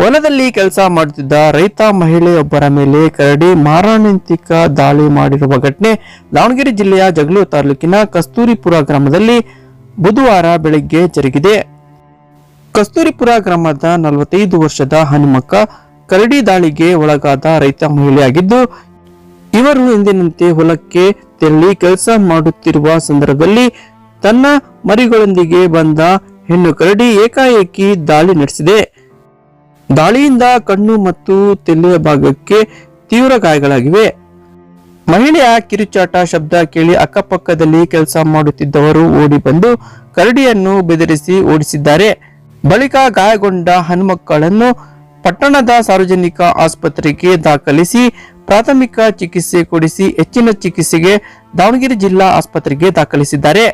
ಹೊಲದಲ್ಲಿ ಕೆಲಸ ಮಾಡುತ್ತಿದ್ದ ರೈತ ಮಹಿಳೆಯೊಬ್ಬರ ಮೇಲೆ ಕರಡಿ ಮಾರಣಾಂತಿಕ ದಾಳಿ ಮಾಡಿರುವ ಘಟನೆ ದಾವಣಗೆರೆ ಜಿಲ್ಲೆಯ ಜಗಳೂರು ತಾಲೂಕಿನ ಕಸ್ತೂರಿಪುರ ಗ್ರಾಮದಲ್ಲಿ ಬುಧವಾರ ಬೆಳಗ್ಗೆ ಜರುಗಿದೆ. ಕಸ್ತೂರಿಪುರ ಗ್ರಾಮದ ನಲವತ್ತೈದು ವರ್ಷದ ಹನುಮಕ್ಕ ಕರಡಿ ದಾಳಿಗೆ ಒಳಗಾದ ರೈತ ಮಹಿಳೆಯಾಗಿದ್ದು, ಇವರು ಎಂದಿನಂತೆ ಹೊಲಕ್ಕೆ ತೆರಳಿ ಕೆಲಸ ಮಾಡುತ್ತಿರುವ ಸಂದರ್ಭದಲ್ಲಿ ತನ್ನ ಮರಿಗಳೊಂದಿಗೆ ಬಂದ ಹೆಣ್ಣು ಕರಡಿ ಏಕಾಏಕಿ ದಾಳಿ ನಡೆಸಿದೆ. ದಾಳಿಯಿಂದ ಕಣ್ಣು ಮತ್ತು ತೆಲೆಯ ಭಾಗಕ್ಕೆ ತೀವ್ರ ಗಾಯಗಳಾಗಿವೆ. ಮಹಿಳೆಯ ಕಿರುಚಾಟ ಶಬ್ದ ಕೇಳಿ ಅಕ್ಕಪಕ್ಕದಲ್ಲಿ ಕೆಲಸ ಮಾಡುತ್ತಿದ್ದವರು ಓಡಿ ಬಂದು ಕರಡಿಯನ್ನು ಬೆದರಿಸಿ ಓಡಿಸಿದ್ದಾರೆ. ಬಳಿಕ ಗಾಯಗೊಂಡ ಹನುಮಕ್ಕಳನ್ನು ಪಟ್ಟಣದ ಸಾರ್ವಜನಿಕ ಆಸ್ಪತ್ರೆಗೆ ದಾಖಲಿಸಿ ಪ್ರಾಥಮಿಕ ಚಿಕಿತ್ಸೆ ಕೊಡಿಸಿ ಹೆಚ್ಚಿನ ಚಿಕಿತ್ಸೆಗೆ ದಾವಣಗೆರೆ ಜಿಲ್ಲಾ ಆಸ್ಪತ್ರೆಗೆ ದಾಖಲಿಸಿದ್ದಾರೆ.